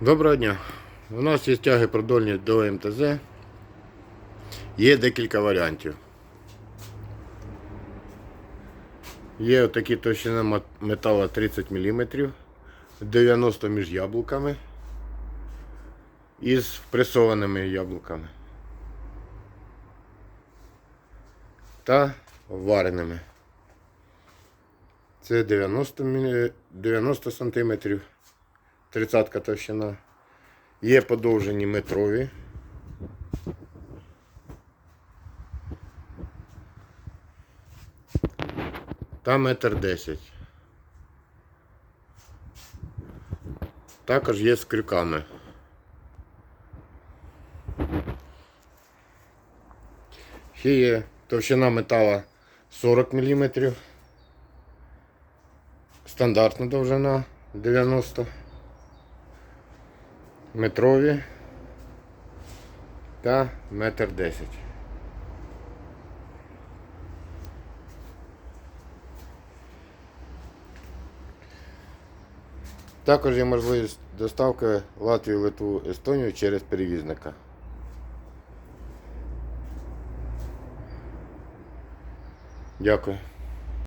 Доброго дня. У нас є тяги продольні до МТЗ. Є декілька варіантів. Є отакі товщина металу 30 мм, 90 між яблуками із впресованими яблуками. Та вареними. Це 90, мі- 90 см, 30 товщина. Є подовжені метрові. Та метр десять. Також є з крюками. Ще є товщина метала 40 мм. Стандартна довжина 90 метрові та метр десять. Також є можливість доставки Латвію, Литву, Естонію через перевізника. Дякую.